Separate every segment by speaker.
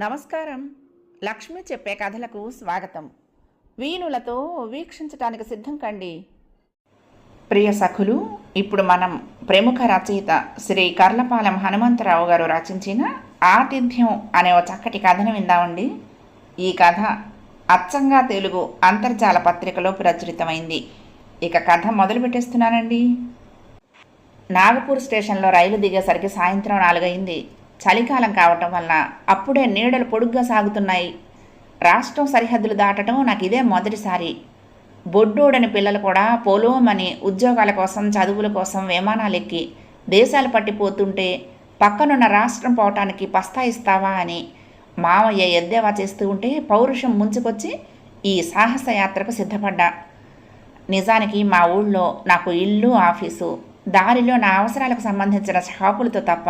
Speaker 1: నమస్కారం. లక్ష్మి చెప్పే కథలకు స్వాగతం. వీణులతో వీక్షించటానికి సిద్ధం కండి. ప్రియ సఖులు ఇప్పుడు మనం ప్రముఖ రచయిత శ్రీ కర్లపాలెం హనుమంతరావు గారు రచించిన ఆతిథ్యం అనే ఒక చక్కటి కథను విందామండి. ఈ కథ అచ్చంగా తెలుగు అంతర్జాల పత్రికలో ప్రచురితమైంది. ఇక కథ మొదలు పెట్టేస్తున్నానండి. నాగపూర్ స్టేషన్లో రైలు దిగేసరికి సాయంత్రం నాలుగైంది. చలికాలం కావటం వల్ల అప్పుడే నీడలు పొడుగ్గా సాగుతున్నాయి. రాష్ట్రం సరిహద్దులు దాటడం నాకు ఇదే మొదటిసారి. బొడ్డోడని పిల్లలు కూడా పోలోమని ఉద్యోగాల కోసం చదువుల కోసం విమానాలు ఎక్కి దేశాలు పట్టిపోతుంటే పక్కనున్న రాష్ట్రం పోవటానికి పస్తాయిస్తావా అని మామయ్య ఎద్దేవా చేస్తూ ఉంటే పౌరుషం ముంచుకొచ్చి ఈ సాహస యాత్రకు సిద్ధపడ్డా. నిజానికి మా ఊళ్ళో నాకు ఇల్లు ఆఫీసు దారిలో నా అవసరాలకు సంబంధించిన షాపులతో తప్ప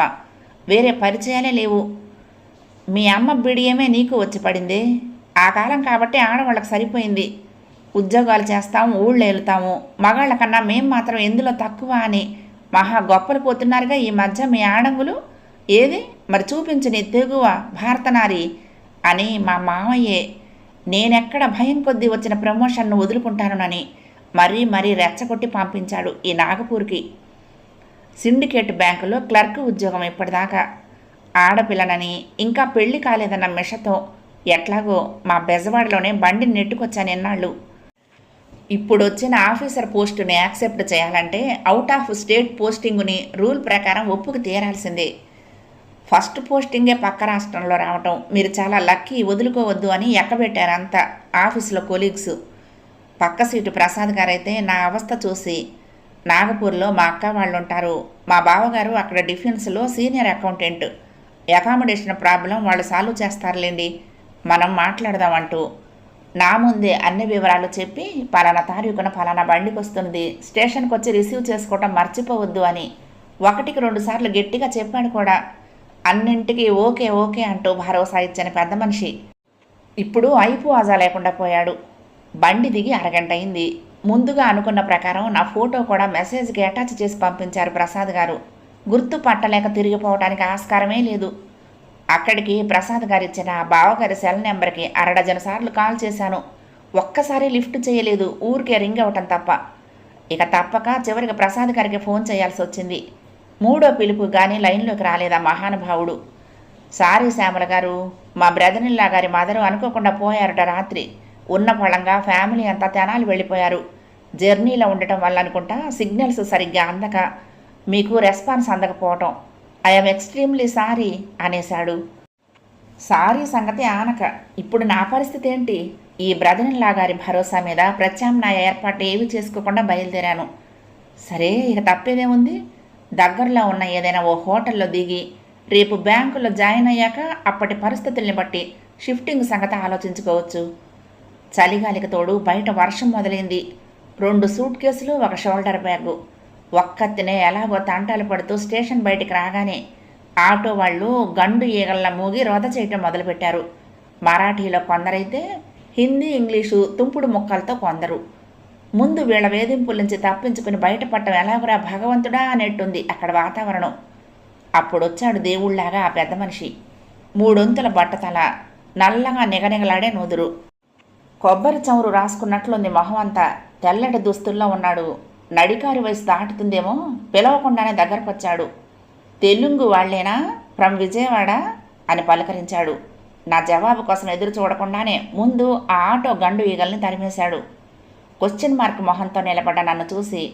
Speaker 1: వేరే పరిచయాలే లేవు. మీ అమ్మ బిడియమే నీకు వచ్చి పడింది. ఆ కాలం కాబట్టి ఆడవాళ్ళకి సరిపోయింది. ఉద్యోగాలు చేస్తాము ఊళ్ళు వెళ్తాము. మగాళ్ళ కన్నా మేం మాత్రం ఎందులో తక్కువ అని మహా గొప్పలు పోతున్నారుగా ఈ మధ్య మీ ఆడంగులు. ఏది? మరి చూపించని తెగువ భారతనారి అని మా మామయ్యే నేనెక్కడ భయం కొద్దీ వచ్చిన ప్రమోషన్ను వదులుకుంటానునని మరీ మరీ రెచ్చగొట్టి పంపించాడు ఈ నాగపూర్కి. సిండికేట్ బ్యాంకులో క్లర్క్ ఉద్యోగం ఇప్పటిదాకా. ఆడపిల్లనని ఇంకా పెళ్ళి కాలేదన్న మిషతో ఎట్లాగో మా బెజవాడలోనే బండిని నెట్టుకొచ్చాను ఎన్నాళ్ళు ఇప్పుడు వచ్చిన ఆఫీసర్ పోస్టుని యాక్సెప్ట్ చేయాలంటే అవుట్ ఆఫ్ స్టేట్ పోస్టింగుని రూల్ ప్రకారం ఒప్పుకు తీరాల్సిందే. ఫస్ట్ పోస్టింగే పక్క రాష్ట్రంలో రావటం మీరు చాలా లక్కీ వదులుకోవద్దు అని ఎక్కబెట్టారు ఆఫీసులో కొలీగ్స్. పక్క సీటు ప్రసాద్ గారైతే నా అవస్థ చూసి నాగపూర్లో మా అక్క వాళ్ళు ఉంటారు మా బావగారు అక్కడ డిఫెన్స్లో సీనియర్ అకౌంటెంట్. అకామిడేషన్ ప్రాబ్లం వాళ్ళు సాల్వ్ చేస్తారులేండి. మనం మాట్లాడదామంటూ. నా ముందే అన్ని వివరాలు చెప్పి పలానా తారీఖున పలానా బండికి వస్తుంది స్టేషన్కి వచ్చి రిసీవ్ చేసుకోవటం మర్చిపోవద్దు అని. ఒకటికి రెండు సార్లు గట్టిగా చెప్పాడు కూడా. అన్నింటికి ఓకే ఓకే అంటూ భరోసా ఇచ్చిన పెద్ద మనిషి. ఇప్పుడు అయిపు ఆజా లేకుండా పోయాడు. బండి దిగి అరగంట అయింది. ముందుగా అనుకున్న ప్రకారం నా ఫోటో కూడా మెసేజ్కి అటాచ్ చేసి పంపించారు ప్రసాద్ గారు. గుర్తు పట్టలేక తిరిగిపోవడానికి ఆస్కారమే లేదు. అక్కడికి ప్రసాద్ గారు ఇచ్చిన బావగారి సెల్ నెంబర్కి అరడజన సార్లు కాల్ చేశాను. ఒక్కసారి లిఫ్ట్ చేయలేదు. ఊరికే రింగ్ అవ్వటం తప్ప. ఇక తప్పక చివరికి ప్రసాద్ గారికి ఫోన్ చేయాల్సి వచ్చింది. మూడో పిలుపు కానీ లైన్లోకి రాలేదా మహానుభావుడు? సారీ శ్యామల గారు మా బ్రదర్నిల్లా గారి మదరు అనుకోకుండా పోయారట రాత్రి. ఉన్న ఫలంగా ఫ్యామిలీ అంతా తెనాలి వెళ్ళిపోయారు. జర్నీలో ఉండటం వల్ల అనుకుంటా సిగ్నల్స్ సరిగ్గా అందక మీకు రెస్పాన్స్ అందకపోవటం. ఐఎమ్ ఎక్స్ట్రీమ్లీ సారీ అనేశాడు. సారీ సంగతి ఆనక. ఇప్పుడు నా పరిస్థితి ఏంటి? ఈ బ్రదర్నిల్లా గారి భరోసా మీద ప్రత్యామ్నాయ ఏర్పాటు ఏవి చేసుకోకుండా బయలుదేరాను. సరే ఇక తప్పేదేముంది? దగ్గరలో ఉన్న ఏదైనా ఓ హోటల్లో దిగి రేపు బ్యాంకులో జాయిన్ అయ్యాక అప్పటి పరిస్థితుల్ని బట్టి షిఫ్టింగ్ సంగతి ఆలోచించుకోవచ్చు. చలిగాలికి తోడు బయట వర్షం మొదలైంది. రెండు సూట్ కేసులు ఒక షోల్డర్ బ్యాగు. ఒక్కత్తినే ఎలాగో తంటాలు పడుతూ స్టేషన్ బయటికి రాగానే ఆటో వాళ్ళు గండు ఈగల్లా మూగి రోద చేయటం మొదలుపెట్టారు. మరాఠీలో కొందరైతే హిందీ ఇంగ్లీషు తుంపుడు ముక్కలతో కొందరు. ముందు వీళ్ళ వేధింపుల నుంచి తప్పించుకుని బయటపడటం ఎలాగురా భగవంతుడా అనేట్టుంది అక్కడ వాతావరణం. అప్పుడు వచ్చాడు దేవుళ్ళాగా ఆ పెద్ద మనిషి. మూడొంతుల బట్టతల నల్లగా నిగనిగలాడే నూదురు. కొబ్బరి చమురు రాసుకున్నట్లుంది మొహం అంతా తెల్లటి దుస్తుల్లో ఉన్నాడు. నడికారి వయసు దాటుతుందేమో పిలవకుండానే దగ్గరకొచ్చాడు. తెలుగు వాళ్ళేనా? ఫ్రమ్ విజయవాడ? అని పలకరించాడు. నా జవాబు కోసం ఎదురు చూడకుండానే ముందు ఆ ఆటో గండు ఈగల్ని తరిమేశాడు. క్వశ్చన్ మార్క్ మొహంతో నిలబడ్డ నన్ను చూసి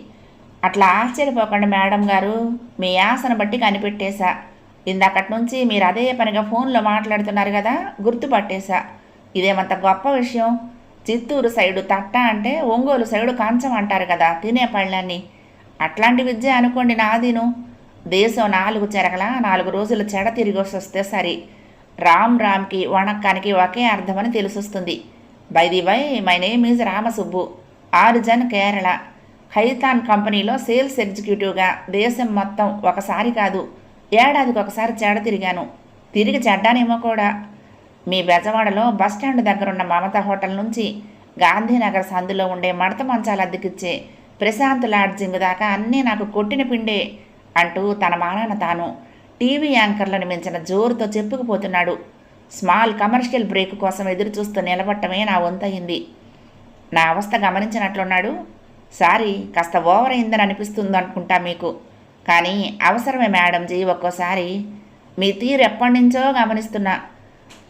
Speaker 1: అట్లా ఆశ్చర్యపోకండి మేడం గారు. మీ ఆశను బట్టి కనిపెట్టేశా. ఇందాకటి నుంచి మీరు అదే పనిగా ఫోన్లో మాట్లాడుతున్నారు కదా గుర్తుపట్టేశా. ఇదేమంత గొప్ప విషయం. చిత్తూరు సైడు తట్ట అంటే ఒంగోలు సైడు కంచం అంటారు కదా తినే పళ్ళని. అట్లాంటి విద్య అనుకోండి నాదిను. దేశం నాలుగు చెరగల నాలుగు రోజులు చెడ తిరిగి వస్తే సరి. రామ్ రామ్కి వణక్కానికి ఒకే అర్థమని తెలిసొస్తుంది. By the by my name is Ramasubbu. Origin Kerala. హైతాన్ కంపెనీలో సేల్స్ ఎగ్జిక్యూటివ్గా దేశం మొత్తం ఒకసారి కాదు ఏడాదికి ఒకసారి చెడ తిరిగాను. తిరిగి చెడ్డానేమో కూడా. మీ బెజవాడలో బస్టాండ్ దగ్గరున్న మమత హోటల్ నుంచి గాంధీనగర్ సందులో ఉండే మడత మంచాలు అద్దెకిచ్చే ప్రశాంత్ లాడ్జింగ్ దాకా అన్నీ నాకు కొట్టిన పిండే అంటూ తన మానాన తాను టీవీ యాంకర్లను మించిన జోరుతో చెప్పుకుపోతున్నాడు. స్మాల్ కమర్షియల్ బ్రేక్ కోసం ఎదురుచూస్తూ నిలబట్టమే నా వంతయింది. నా అవస్థ గమనించినట్లున్నాడు. సారీ కాస్త ఓవర్ అయిందని అనిపిస్తుంది అనుకుంటా మీకు. కానీ అవసరమే మేడంజీ ఒక్కోసారి. మీ తీరు ఎప్పటి నుంచో గమనిస్తున్నా.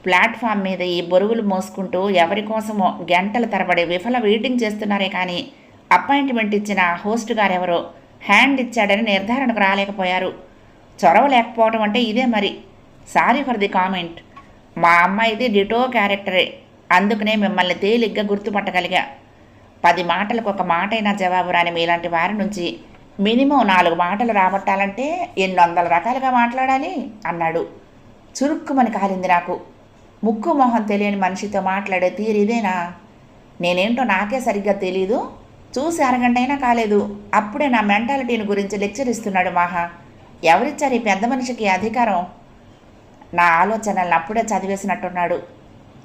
Speaker 1: ప్లాట్ఫామ్ మీద ఈ బొరుగులు మోసుకుంటూ ఎవరి కోసమో గంటల తరబడి విఫల వెయిటింగ్ చేస్తున్నారే కానీ అపాయింట్మెంట్ ఇచ్చిన హోస్ట్ గారెవరో హ్యాండ్ ఇచ్చాడని నిర్ధారణకు రాలేకపోయారు. చొరవ లేకపోవడం అంటే ఇదే మరి. Sorry for the comment. మా అమ్మాయిది డిటో క్యారెక్టరే. అందుకనే మిమ్మల్ని తేలిగ్గా గుర్తుపట్టగలిగా. పది మాటలకు ఒక మాటైనా జవాబు రాని మీలాంటి వారి నుంచి మినిమం నాలుగు మాటలు రాబట్టాలంటే ఎన్ని వందల రకాలుగా మాట్లాడాలి అన్నాడు. చురుక్కుమని కాలింది నాకు. ముక్కు మొహం తెలియని మనిషితో మాట్లాడే తీరు ఇదేనా? నేనేంటో నాకే సరిగ్గా తెలీదు. చూసి అరగంటైనా కాలేదు. అప్పుడే నా మెంటాలిటీని గురించి లెక్చర్ ఇస్తున్నాడు మహా. ఎవరిచ్చారు ఈ పెద్ద మనిషికి అధికారం? నా ఆలోచనలను అప్పుడే చదివేసినట్టున్నాడు.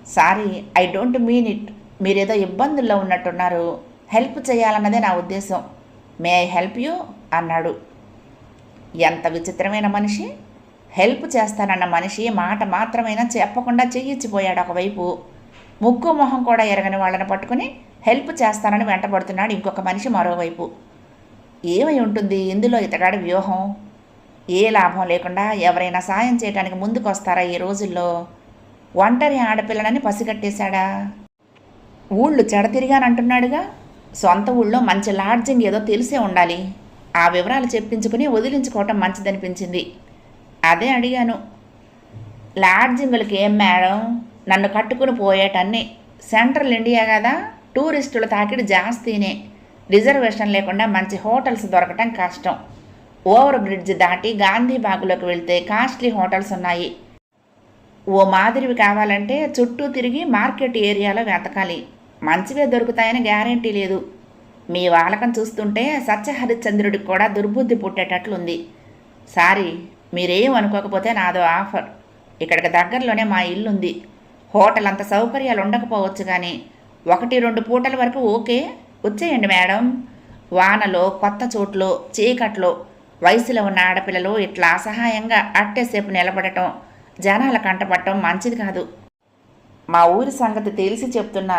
Speaker 1: Sorry I don't mean it. మీరేదో ఇబ్బందుల్లో ఉన్నట్టున్నారు. హెల్ప్ చేయాలన్నదే నా ఉద్దేశం. May I help you? అన్నాడు. ఎంత విచిత్రమైన మనిషి. హెల్ప్ చేస్తానన్న మనిషి మాట మాత్రమైనా చెప్పకుండా చెయ్యిచ్చిపోయాడు ఒకవైపు. ముక్కు మొహం కూడా ఎరగని వాళ్ళని పట్టుకుని హెల్ప్ చేస్తానని వెంటబడుతున్నాడు ఇంకొక మనిషి మరోవైపు. ఏమై ఉంటుంది ఇందులో ఇతగాడి వ్యూహం? ఏ లాభం లేకుండా ఎవరైనా సాయం చేయడానికి ముందుకొస్తారా ఈ రోజుల్లో? ఒంటరి ఆడపిల్లనని పసిగట్టేశాడా? ఊళ్ళు చెడతిరిగానంటున్నాడుగా సొంత ఊళ్ళో మంచి లాడ్జింగ్ ఏదో తెలిసే ఉండాలి. ఆ వివరాలు చెప్పించుకుని వదిలించుకోవటం మంచిదనిపించింది. అదే అడిగాను. లాడ్జింగులకి ఏం మేడం? నన్ను కట్టుకుని పోయేటన్ని సెంట్రల్ ఇండియా కదా టూరిస్టుల తాకిడి జాస్తీనే. రిజర్వేషన్ లేకుండా మంచి హోటల్స్ దొరకటం కష్టం. ఓవర్ బ్రిడ్జ్ దాటి గాంధీబాగ్లోకి వెళ్తే కాస్ట్లీ హోటల్స్ ఉన్నాయి. ఓ మాదిరివి కావాలంటే చుట్టూ తిరిగి మార్కెట్ ఏరియాలో వెతకాలి. మంచివే దొరుకుతాయని గ్యారంటీ లేదు. మీ వాలకం చూస్తుంటే సత్యహరిశ్చంద్రుడికి కూడా దుర్బుద్ధి పుట్టేటట్లుంది. సారీ మీరేం అనుకోకపోతే నాదో ఆఫర్. ఇక్కడికి దగ్గరలోనే మా ఇల్లుంది. హోటల్ అంత సౌకర్యాలు ఉండకపోవచ్చు కానీ ఒకటి రెండు పూటల వరకు ఓకే. వచ్చేయండి మేడం. వానలో కొత్త చోట్లో చీకట్లో వయసులో ఉన్న ఆడపిల్లలు ఇట్లా అసహాయంగా అట్టేసేపు నిలబడటం జనాల కంటపడటం మంచిది కాదు. మా ఊరి సంగతి తెలిసి చెప్తున్నా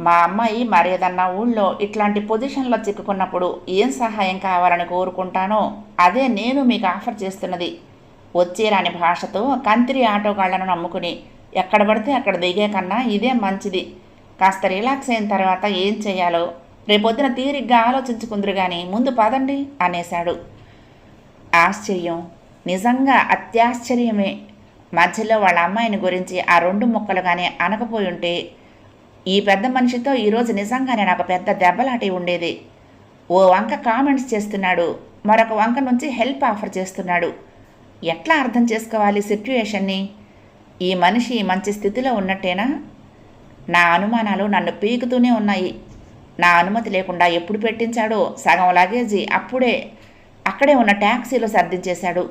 Speaker 1: మా అమ్మాయి మరేదన్నా ఊళ్ళో ఇట్లాంటి పొజిషన్లో చిక్కుకున్నప్పుడు ఏం సహాయం కావాలని కోరుకుంటానో అదే నేను మీకు ఆఫర్ చేస్తున్నది. వచ్చేరాని భాషతో కంత్రి ఆటోగాళ్ళను నమ్ముకుని ఎక్కడ పడితే అక్కడ దిగే కన్నా ఇదే మంచిది. కాస్త రిలాక్స్ అయిన తర్వాత ఏం చేయాలో రేపొద్దున తీరిగ్గా ఆలోచించుకుందరు కానీ ముందు పదండి అనేశాడు. ఆశ్చర్యం. నిజంగా అత్యాశ్చర్యమే. మధ్యలో వాళ్ళ అమ్మాయిని గురించి ఆ రెండు ముక్కలుగానే అనకపోయి ఉంటే ఈ పెద్ద మనిషితో ఈరోజు నిజంగానే నాకు పెద్ద దెబ్బలాటి ఉండేది. ఓ వంక కామెంట్స్ చేస్తున్నాడు. మరొక వంక నుంచి హెల్ప్ ఆఫర్ చేస్తున్నాడు. ఎట్లా అర్థం చేసుకోవాలి సిట్యుయేషన్ని? ఈ మనిషి మంచి స్థితిలో ఉన్నట్టేనా? నా అనుమానాలు నన్ను పీకుతూనే ఉన్నాయి. నా అనుమతి లేకుండా ఎప్పుడు పెట్టించాడో? సగం లగేజీ అప్పుడే అక్కడే ఉన్న ట్యాక్సీలో సర్దించేశాడు.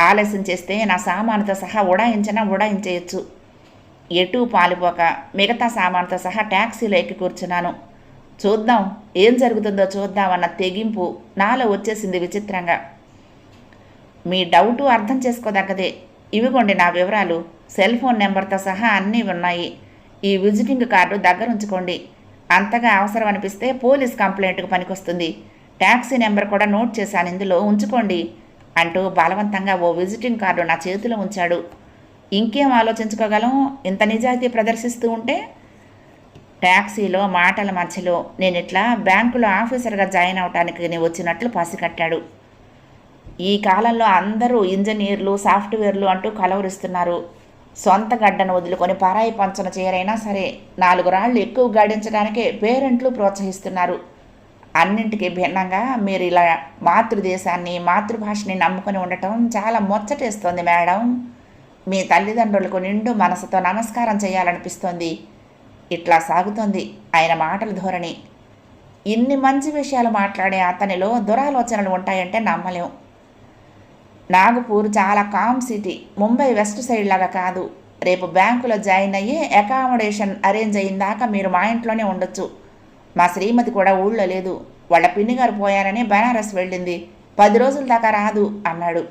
Speaker 1: ఆలస్యం చేస్తే నా సామానుతో సహా ఉడాయించినా ఉడాయించేయచ్చు. ఎటూ పాలిపోక మిగతా సామానుతో సహా ట్యాక్సీలో ఎక్కి కూర్చున్నాను. చూద్దాం ఏం జరుగుతుందో చూద్దామన్న తెగింపు నాలో వచ్చేసింది విచిత్రంగా. మీ డౌటు అర్థం చేసుకోదగ్గదే. ఇవిగోండి నా వివరాలు. సెల్ ఫోన్ నెంబర్తో సహా అన్నీ ఉన్నాయి. ఈ విజిటింగ్ కార్డు దగ్గర ఉంచుకోండి అంతగా అవసరం అనిపిస్తే పోలీస్ కంప్లైంట్కి పనికొస్తుంది. ట్యాక్సీ నెంబర్ కూడా నోట్ చేశాను ఇందులో. ఉంచుకోండి. అంటూ బలవంతంగా ఓ విజిటింగ్ కార్డు నా చేతిలో ఉంచాడు. ఇంకేం ఆలోచించుకోగలం? ఇంత నిజాయితీ ప్రదర్శిస్తూ ఉంటే? ట్యాక్సీలో మాటల మధ్యలో నేను ఇట్లా బ్యాంకులో ఆఫీసర్గా జాయిన్ అవటానికి నేను వచ్చినట్లు పసిగట్టాడు. ఈ కాలంలో అందరూ ఇంజనీర్లు సాఫ్ట్వేర్లు అంటూ కలవరిస్తున్నారు. సొంత గడ్డను వదులుకొని పరాయి పంచన చేరైనా సరే నాలుగు రాళ్ళు ఎక్కువ గడించడానికే పేరెంట్లు ప్రోత్సహిస్తున్నారు. అన్నింటికీ భిన్నంగా మీరు ఇలా మాతృదేశాన్ని మాతృభాషని నమ్ముకొని ఉండటం చాలా ముచ్చటేస్తోంది మేడం. మీ తల్లిదండ్రులకు నిండు మనసుతో నమస్కారం చేయాలనిపిస్తోంది. ఇట్లా సాగుతోంది ఆయన మాటల ధోరణి. ఇన్ని మంచి విషయాలు మాట్లాడే అతనిలో దురాలోచనలు ఉంటాయంటే నమ్మలేం. నాగపూర్ చాలా calm city Mumbai west side లాగా కాదు. రేపు బ్యాంకులో జాయిన్ అయ్యి అకామిడేషన్ అరేంజ్ అయిందాక మీరు మా ఇంట్లోనే ఉండొచ్చు. మా శ్రీమతి కూడా ఊళ్ళో లేదు. వాళ్ళ పిన్ని గారు పోయారని బనారస్ వెళ్ళింది. పది రోజుల దాకా రాదు అన్నాడు.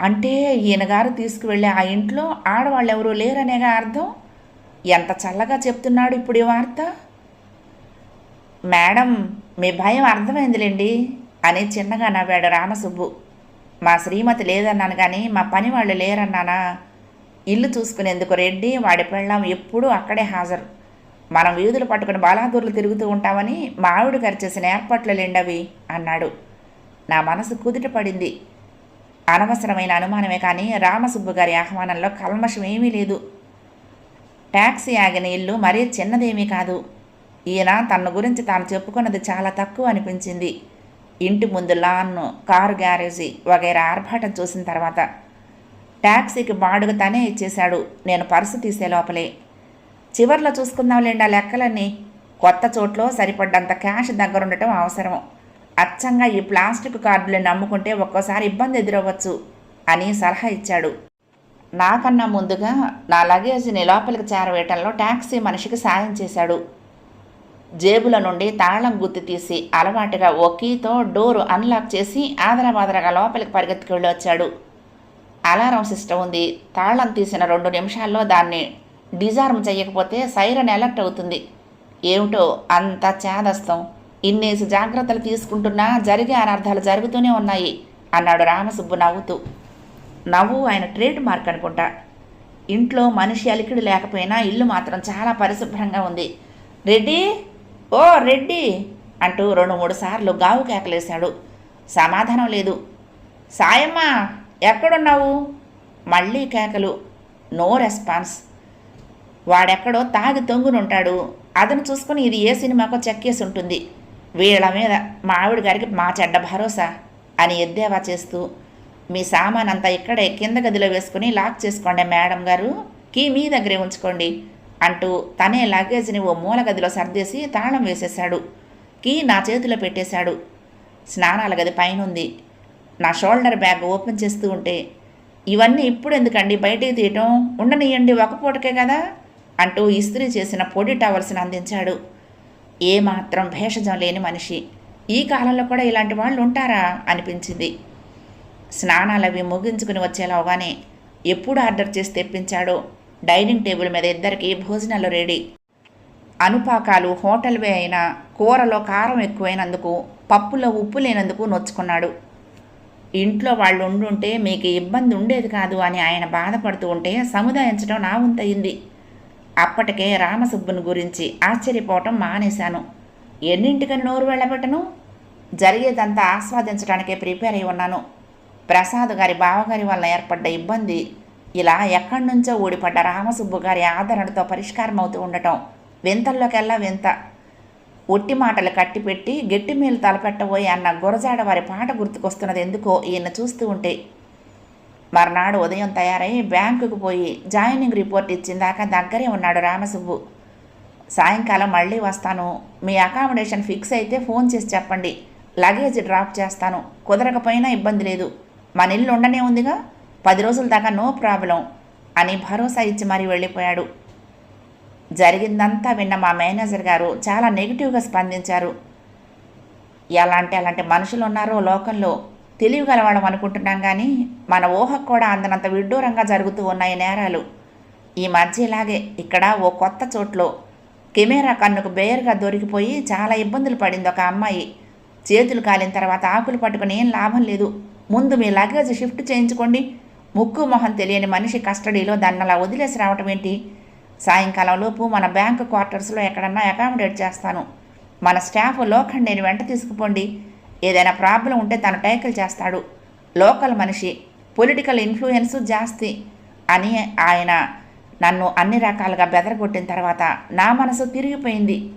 Speaker 1: అంటే ఈయనగారు తీసుకువెళ్ళే ఆ ఇంట్లో ఆడవాళ్ళు ఎవరూ లేరనేగా అర్థం? ఎంత చల్లగా చెప్తున్నాడు ఇప్పుడు ఈ వార్త? మేడం మీ భయం అర్థమైందిలేండి అని చిన్నగా నవ్వాడు రామసుబ్బు. మా శ్రీమతి లేదన్నాను కానీ మా పని వాళ్ళు లేరన్నానా? ఇల్లు చూసుకునేందుకు రెడ్డి వాడి పెళ్ళాం ఎప్పుడూ అక్కడే హాజరు. మనం వీధులు పట్టుకుని బాలాదూర్లు తిరుగుతూ ఉంటామని మా ఆవిడ గారు చేసిన ఏర్పాట్లు లేండవి అన్నాడు. నా మనసు కుదుట పడింది. అనవసరమైన అనుమానమే కానీ రామసుబ్బు గారి ఆహ్వానంలో కల్మషం ఏమీ లేదు. ట్యాక్సీ ఆగిన ఇల్లు మరీ చిన్నదేమీ కాదు. ఈయన తన గురించి తాను చెప్పుకున్నది చాలా తక్కువ అనిపించింది. ఇంటి ముందు లాన్ కారు గ్యారేజీ వగైరా ఆర్భాటం చూసిన తర్వాత ట్యాక్సీకి బాడుగ తనే ఇచ్చేశాడు. నేను పర్సు తీసే లోపలే. చివర్లో చూసుకుందాంలేండి ఆ లెక్కలన్నీ. కొత్త చోట్లో సరిపడ్డంత క్యాష్ దగ్గరుండటం అవసరం. అచ్చంగా ఈ ప్లాస్టిక్ కార్డులు నమ్ముకుంటే ఒక్కోసారి ఇబ్బంది ఎదురవ్వచ్చు అని సలహా ఇచ్చాడు. నాకన్నా ముందుగా నా లగేజ్ని లోపలికి చేరవేయటంలో ట్యాక్సీ మనిషికి సాయం చేశాడు. జేబుల నుండి తాళం గుత్తి తీసి అలవాటుగా ఓ కీతో డోరు అన్లాక్ చేసి ఆదరబాదరగా లోపలికి పరిగెత్తుకెళ్ళి వచ్చాడు. అలారం సిస్టమ్ ఉంది. తాళం తీసిన రెండు నిమిషాల్లో దాన్ని డిజార్మ్ చేయకపోతే సైరన్ అలర్ట్ అవుతుంది. ఏమిటో అంత చేదస్తం. ఇన్నేసి జాగ్రత్తలు తీసుకుంటున్నా జరిగే అనర్థాలు జరుగుతూనే ఉన్నాయి అన్నాడు రామసుబ్బు నవ్వుతూ. నవ్వు ఆయన ట్రేడ్ మార్క్ అనుకుంటా. ఇంట్లో మనిషి అలికిడి లేకపోయినా ఇల్లు మాత్రం చాలా పరిశుభ్రంగా ఉంది. రెడ్డి ఓ రెడ్డి అంటూ రెండు మూడు సార్లు గావు కేకలేశాడు. సమాధానం లేదు. సాయమ్మా ఎక్కడున్నావు? మళ్ళీ కేకలు. No response. వాడెక్కడో తాగి తొంగునుంటాడు. అతను చూసుకుని ఇది ఏ సినిమాకో చెక్కేసి ఉంటుంది. వీళ్ళ మీద మా ఆవిడ గారికి మా చెడ్డ భరోసా అని ఎద్దేవా చేస్తూ మీ సామాన్ అంతా ఇక్కడే కింద గదిలో వేసుకుని లాక్ చేసుకోండి మేడం గారు. కీ మీ దగ్గరే ఉంచుకోండి. అంటూ తనే లగేజ్ని ఓ మూల గదిలో సర్దేసి తాళం వేసేశాడు. కీ నా చేతిలో పెట్టేశాడు. స్నానాల గది పైనుంది. నా షోల్డర్ బ్యాగ్ ఓపెన్ చేస్తూ ఉంటే ఇవన్నీ ఇప్పుడు ఎందుకండి బయటికి తీయటం ఉండనియండి ఒక పూటకే కదా? అంటూ ఇస్త్రీ చేసిన పొడి టవల్స్ని అందించాడు. ఏమాత్రం భేషజం లేని మనిషి. ఈ కాలంలో కూడా ఇలాంటి వాళ్ళు ఉంటారా? అనిపించింది. స్నానాలవి ముగించుకుని వచ్చేలాగానే ఎప్పుడు ఆర్డర్ చేసి తెప్పించాడో డైనింగ్ టేబుల్ మీద ఇద్దరికి భోజనాలు రెడీ. అనుపాకాలు హోటల్వే అయినా కూరలో కారం ఎక్కువైనందుకు పప్పులో ఉప్పు లేనందుకు నొచ్చుకున్నాడు. ఇంట్లో వాళ్ళు ఉండుంటే మీకు ఇబ్బంది ఉండేది కాదు అని ఆయన బాధపడుతూ ఉంటే సముదాయించడం నా వంతయింది. అప్పటికే రామసుబ్బుని గురించి ఆశ్చర్యపోవటం మానేశాను. ఎన్నింటికని నోరు వెళ్ళబెట్టను జరిగేదంతా ఆస్వాదించడానికే ప్రిపేర్ అయి ఉన్నాను. ప్రసాద్ గారి బావగారి వల్ల ఏర్పడ్డ ఇబ్బంది ఇలా ఎక్కడి నుంచో ఊడిపడ్డ రామసుబ్బు గారి ఆదరణతో పరిష్కారం అవుతూ ఉండటం. వింతల్లోకెల్లా వింత. ఒట్టి మాటలు కట్టిపెట్టి గట్టి మేలు తలపెట్టబోయి అన్న గురజాడ వారి పాట గుర్తుకొస్తున్నది ఎందుకో ఈయన చూస్తూ ఉంటే. మర్నాడు ఉదయం తయారై బ్యాంకుకు పోయి జాయినింగ్ రిపోర్ట్ ఇచ్చిందాక దగ్గరే ఉన్నాడు రామసుబ్బు. సాయంకాలం మళ్ళీ వస్తాను. మీ అకామిడేషన్ ఫిక్స్ అయితే ఫోన్ చేసి చెప్పండి. లగేజ్ డ్రాప్ చేస్తాను. కుదరకపోయినా ఇబ్బంది లేదు. మన ఇల్లు ఉండనే ఉందిగా? పది రోజుల దాకా నో ప్రాబ్లం అని భరోసా ఇచ్చి మరీ వెళ్ళిపోయాడు. జరిగిందంతా విన్న మా మేనేజర్ గారు చాలా నెగిటివ్గా స్పందించారు. ఎలాంటి అలాంటి మనుషులు ఉన్నారో లోకంలో తెలియగలవాళ్ళం అనుకుంటున్నాం కానీ మన ఊహకు కూడా అందనంత విడ్డూరంగా జరుగుతూ ఉన్నాయి నేరాలు. ఈ మధ్య ఇలాగే ఇక్కడ ఓ కొత్త చోట్లో కెమెరా కన్నుకు బేయర్గా దొరికిపోయి చాలా ఇబ్బందులు పడింది ఒక అమ్మాయి. చేతులు కాలిన తర్వాత ఆకులు పట్టుకుని ఏం లాభం లేదు. ముందు మీ లగేజ్ షిఫ్ట్ చేయించుకోండి ముక్కు మొహం తెలియని మనిషి కస్టడీలో దాన్ని అలా వదిలేసి రావటం ఏంటి? సాయంకాలంలోపు మన బ్యాంక్ క్వార్టర్స్లో ఎక్కడన్నా అకామిడేట్ చేస్తాను. మన స్టాఫ్ లోకల్ నేను వెంట తీసుకుపోండి. ఏదైనా ప్రాబ్లం ఉంటే తను టైకిల్ చేస్తాడు. లోకల్ మనిషి పొలిటికల్ ఇన్ఫ్లుయెన్స్ జాస్తి అని ఆయన నన్ను అన్ని రకాలుగా బెదరగొట్టిన తర్వాత నా మనసు తిరిగిపోయింది.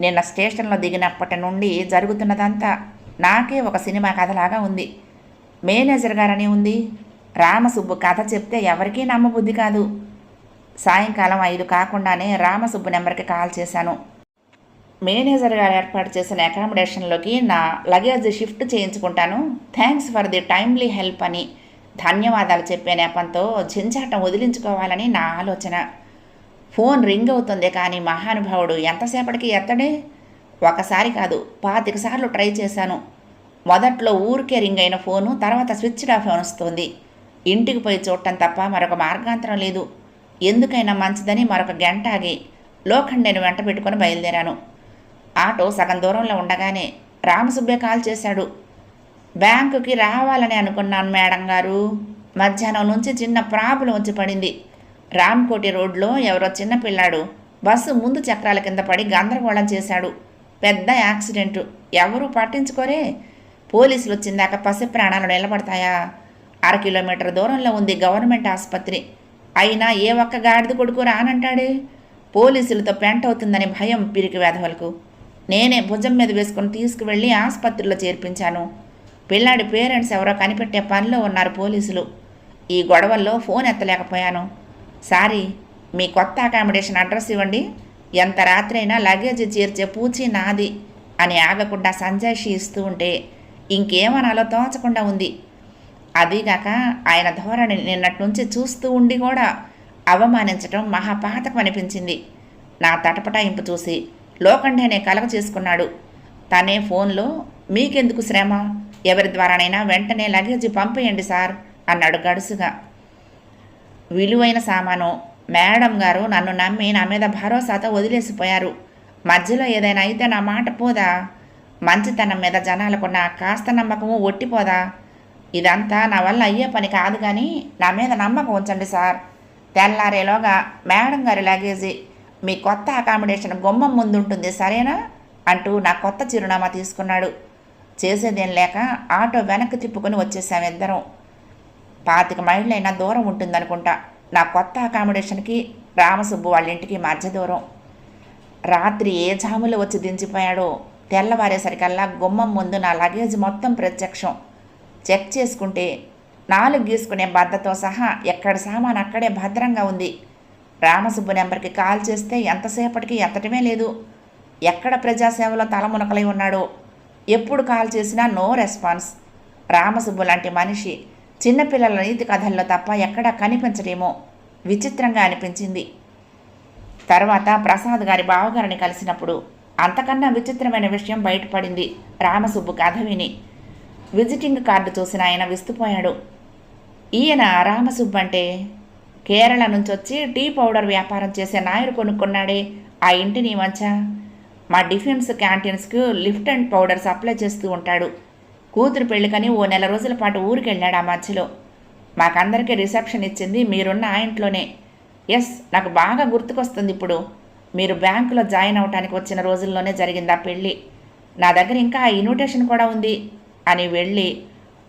Speaker 1: నిన్న స్టేషన్లో దిగినప్పటి నుండి జరుగుతున్నదంతా నాకే ఒక సినిమా కథలాగా ఉంది. మేనేజర్ గారని ఉంది. రామసుబ్బు కథ చెప్తే ఎవరికీ నమ్మబుద్ధి కాదు. సాయంకాలం ఐదు కాకుండానే రామసుబ్బు నెంబర్కి కాల్ చేశాను. మేనేజర్ గారు ఏర్పాటు చేసిన అకామిడేషన్లోకి నా luggage shift చేయించుకుంటాను. Thanks for the timely help అని ధన్యవాదాలు చెప్పే నేపంతో జించాటం వదిలించుకోవాలని నా ఆలోచన. ఫోన్ రింగ్ అవుతుంది కానీ మహానుభావుడు ఎంతసేపటికి ఎత్తడే? ఒకసారి కాదు పాతిక సార్లు ట్రై చేశాను. మొదట్లో ఊరికే రింగ్ అయిన ఫోను తర్వాత స్విచ్ ఆఫ్ వస్తుంది. ఇంటికి పోయి చూడటం తప్ప మరొక మార్గాంతరం లేదు. ఎందుకైనా మంచిదని మరొక గంట ఆగి లోఖండేను వెంట పెట్టుకొని బయలుదేరాను. ఆటో సగం దూరంలో ఉండగానే రామసుబ్బే కాల్ చేశాడు. బ్యాంకుకి రావాలని అనుకున్నాను మేడం గారు. మధ్యాహ్నం నుంచి చిన్న ప్రాబ్లం వచ్చి పడింది. రామ్కోటి రోడ్లో ఎవరో చిన్న పిల్లాడు బస్సు ముందు చక్రాల కింద పడి గందరగోళం చేశాడు. పెద్ద యాక్సిడెంటు. ఎవరూ పట్టించుకోరే. పోలీసులు వచ్చిందాక పసి ప్రాణాలు నిలబడతాయా? అర కిలోమీటర్ దూరంలో ఉంది గవర్నమెంట్ ఆసుపత్రి. అయినా ఏ ఒక్క గాడిద కొడుకు రానంటాడే? పోలీసులతో పెంట అవుతుందని భయం పిరికి వేధవలకు. నేనే భుజం మీద వేసుకుని తీసుకువెళ్ళి ఆసుపత్రిలో చేర్పించాను. పిల్లాడి పేరెంట్స్ ఎవరో కనిపెట్టే పనిలో ఉన్నారు పోలీసులు. ఈ గొడవల్లో ఫోన్ ఎత్తలేకపోయాను. సారీ మీ కొత్త అకామిడేషన్ అడ్రస్ ఇవ్వండి. ఎంత రాత్రైనా లగేజ్ చేర్చే పూచి నాది అని ఆగకుండా సంజాయిషి ఇస్తూ ఉంటే ఇంకేమనాలో తోచకుండా ఉంది. అదీగాక ఆయన ధోరణి నిన్నటి నుంచి చూస్తూ ఉండి కూడా అవమానించటం మహాపాతకం అనిపించింది. నా తటపటాయింపు చూసి లోకండేనే కలగ చేసుకున్నాడు. తనే ఫోన్లో మీకెందుకు శ్రమ? ఎవరి ద్వారానైనా వెంటనే లగేజ్ పంపేయండి సార్ అన్నాడు గడుసుగా. విలువైన సామాను మేడం గారు నన్ను నమ్మి నా మీద భరోసాతో వదిలేసిపోయారు. మధ్యలో ఏదైనా అయితే నా మాట పోదా? మంచితనం మీద జనాలకున్న కాస్త నమ్మకము ఒట్టిపోదా? ఇదంతా నా వల్ల అయ్యే పని కాదు కానీ నా మీద నమ్మకం ఉంచండి సార్. తెల్లారేలోగా మేడం గారి లగేజీ మీ కొత్త అకామిడేషన్ గుమ్మం ముందుంటుంది సరేనా? అంటూ నా కొత్త చిరునామా తీసుకున్నాడు. చేసేదేం లేక ఆటో వెనక్కి తిప్పుకొని వచ్చేసాం ఇద్దరం. పాతిక మైళ్ళైనా దూరం ఉంటుందనుకుంటా. నా కొత్త అకామిడేషన్కి రామసుబ్బు వాళ్ళ ఇంటికి మధ్య దూరం. రాత్రి ఏ జాములో వచ్చి దించిపోయాడో తెల్లవారేసరికల్లా గుమ్మం ముందు నా లగేజ్ మొత్తం ప్రత్యక్షం. చెక్ చేసుకుంటే నాలుగు గీసుకునే బద్దతో సహా ఎక్కడ సామాన్ అక్కడే భద్రంగా ఉంది. రామసుబ్బు నెంబర్కి కాల్ చేస్తే ఎంతసేపటికి ఎత్తటమే లేదు. ఎక్కడ ప్రజాసేవలో తలమునకలై ఉన్నాడో ఎప్పుడు కాల్ చేసినా నో రెస్పాన్స్. రామసుబ్బు లాంటి మనిషి చిన్నపిల్లల నీతి కథల్లో తప్ప ఎక్కడా కనిపించడేమో విచిత్రంగా అనిపించింది. తర్వాత ప్రసాద్ గారి బావగారిని కలిసినప్పుడు అంతకన్నా విచిత్రమైన విషయం బయటపడింది రామసుబ్బు కథ విని. విజిటింగ్ కార్డు చూసిన ఆయన విస్తుపోయాడు. ఈయన రామసుబ్బు అంటే కేరళ నుంచి వచ్చి టీ పౌడర్ వ్యాపారం చేసే నాయరు కొనుక్కున్నాడే. ఆ ఇంటిని మంచా మా డిఫెన్స్ క్యాంటీన్స్కు లిఫ్ట్ అండ్ పౌడర్ సప్లై చేస్తూ ఉంటాడు. కూతురు పెళ్ళికని ఓ నెల రోజుల పాటు ఊరికి వెళ్ళాడు ఆ మధ్యలో. మాకందరికీ రిసెప్షన్ ఇచ్చింది మీరున్న ఆ ఇంట్లోనే. ఎస్ నాకు బాగా గుర్తుకొస్తుంది ఇప్పుడు. మీరు బ్యాంకులో జాయిన్ అవటానికి వచ్చిన రోజుల్లోనే జరిగింది ఆ పెళ్ళి. నా దగ్గర ఇంకా ఆ ఇన్విటేషన్ కూడా ఉంది. అని వెళ్ళి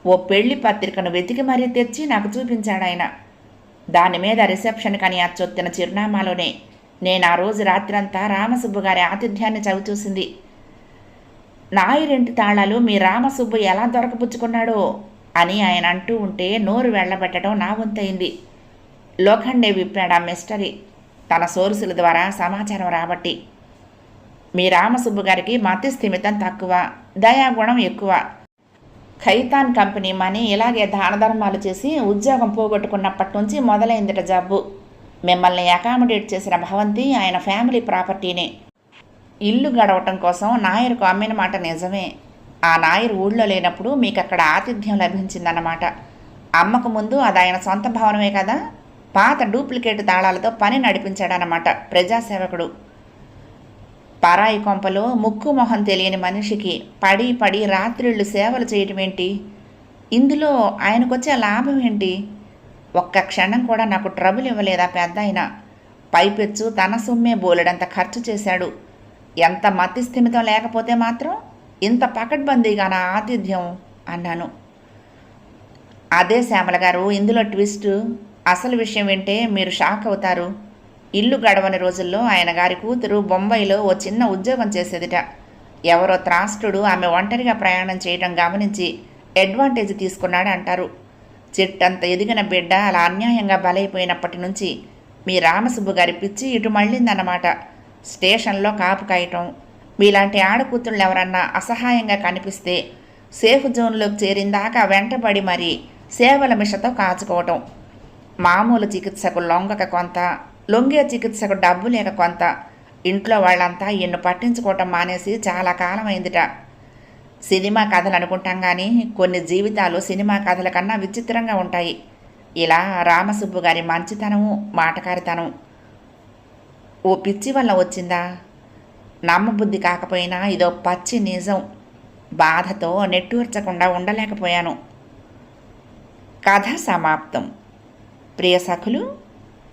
Speaker 1: ఓ పెళ్ళి పత్రికను వెతికి మరీ తెచ్చి నాకు చూపించాడు ఆయన. దాని మీద రిసెప్షన్ కని అచ్చొత్తిన చిరునామాలోనే నేను ఆ రోజు రాత్రంతా రామసుబ్బు గారి ఆతిథ్యాన్ని చవిచూసింది నాయురింటి తాళాలు మీ రామసుబ్బు ఎలా దొరకపుచ్చుకున్నాడో అని ఆయన అంటూ ఉంటే నోరు వెళ్ళబెట్టడం నా వంతయింది. లోఖండే విప్పాడు ఆ మిస్టరీ తన సోర్సుల ద్వారా సమాచారం రాబట్టి. మీ రామసుబ్బు గారికి మతి స్థిమితం తక్కువ దయాగుణం ఎక్కువ. ఖైతాన్ కంపెనీ మనీ ఇలాగే దాన ధర్మాలు చేసి ఉద్యోగం పోగొట్టుకున్నప్పటి నుంచి మొదలైందిట జబ్బు. మిమ్మల్ని అకామిడేట్ చేసిన భవంతి ఆయన ఫ్యామిలీ ప్రాపర్టీనే. ఇల్లు గడవటం కోసం నాయరుకు అమ్మిన మాట నిజమే. ఆ నాయరు ఊళ్ళో లేనప్పుడు మీకు అక్కడ ఆతిథ్యం లభించిందన్నమాట. అమ్మకు ముందు అది ఆయన సొంత భవనమే కదా? పాత డూప్లికేట్ తాళాలతో పని నడిపించాడనమాట ప్రజాసేవకుడు. పరాయి కొంపలో ముక్కు మొహం తెలియని మనిషికి పడి పడి రాత్రిళ్ళు సేవలు చేయటం ఏంటి? ఇందులో ఆయనకొచ్చే లాభం ఏంటి? ఒక్క క్షణం కూడా నాకు ట్రబుల్ ఇవ్వలేదా పెద్ద ఆయన పైపెచ్చు తన సొమ్మే బోలెడంత ఖర్చు చేశాడు. ఎంత మతి స్థిమితం లేకపోతే మాత్రం ఇంత పకడ్బందీగా నా ఆతిథ్యం అన్నాను. అదే శ్యామల గారు ఇందులో ట్విస్ట్ అసలు విషయం వింటే మీరు షాక్ అవుతారు. ఇల్లు గడవని రోజుల్లో ఆయన గారి కూతురు బొంబాయిలో ఓ చిన్న ఉద్యోగం చేసేదిట. ఎవరో త్రాష్ట్రుడు ఆమె ఒంటరిగా ప్రయాణం చేయడం గమనించి అడ్వాంటేజ్ తీసుకున్నాడు అంటారు చెట్టంత ఎదిగిన బిడ్డ అలా అన్యాయంగా బలైపోయినప్పటి నుంచి మీ రామసుబ్బు గారి పిచ్చి ఇటు మళ్ళిందన్నమాట. స్టేషన్లో కాపు కాయటం మీలాంటి ఆడకూతుళ్ళు ఎవరన్నా అసహాయంగా కనిపిస్తే సేఫ్ జోన్లోకి చేరిందాకా వెంటబడి మరీ సేవల మిషతో కాచుకోవటం. మామూలు చికిత్సకు లొంగక కొంత లొంగే చికిత్సకు డబ్బు లేక కొంత ఇంట్లో వాళ్ళంతా ఎన్ను పట్టించుకోవటం మానేసి చాలా కాలం అయిందిట సినిమా కథలు అనుకుంటాం కానీ కొన్ని జీవితాలు సినిమా కథల కన్నా విచిత్రంగా ఉంటాయి. ఇలా రామసుబ్బు గారి మంచితనము మాటకారితనం ఓ పిచ్చి వల్ల వచ్చిందా? నమ్మబుద్ధి కాకపోయినా ఇదో పచ్చి నిజం. బాధతో నెట్టూర్చకుండా ఉండలేకపోయాను. కథ సమాప్తం. ప్రియ సఖులు